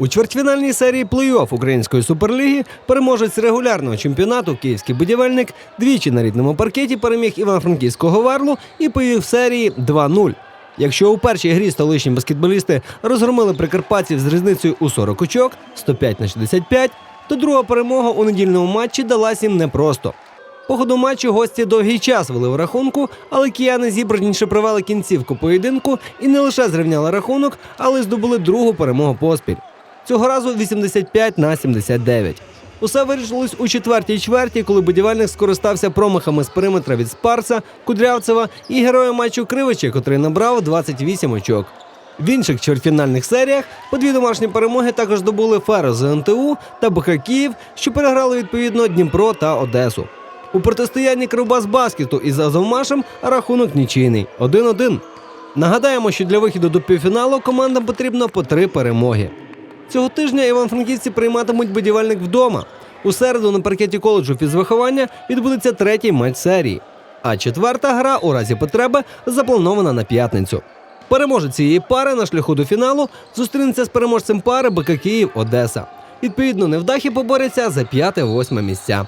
У чвертьфінальній серії плей-офф української суперліги переможець регулярного чемпіонату київський будівельник двічі на рідному паркеті переміг Івано-Франківського Варлу і повів в серії 2-0. Якщо у першій грі столичні баскетболісти розгромили прикарпатців з різницею у 40 очок 105 на 65, то друга перемога у недільному матчі далась їм непросто. По ходу матчу гості довгий час вели у рахунку, але кияни зібраніше провели кінцівку поєдинку і не лише зрівняли рахунок, але й здобули другу перемогу поспіль. Цього разу 85 на 79. Усе вирішилось у четвертій чверті, коли будівельник скористався промахами з периметра від Спарса, Кудрявцева і героя матчу Кривича, котрий набрав 28 очок. В інших чвертьфінальних серіях по дві домашні перемоги також здобули Феро з НТУ та БК Київ, що переграли відповідно Дніпро та Одесу. У протистоянні Кривбас Баскету із Азовмашем рахунок нічийний 1-1. Нагадаємо, що для виходу до півфіналу командам потрібно по три перемоги. Цього тижня іван-франківці прийматимуть будівельник вдома. У середу на паркеті коледжу фізвиховання відбудеться третій матч серії. А четверта гра у разі потреби запланована на п'ятницю. Переможець цієї пари на шляху до фіналу зустрінеться з переможцем пари БК Київ Одеса. Відповідно, невдахи поборються за п'яте-восьме місця.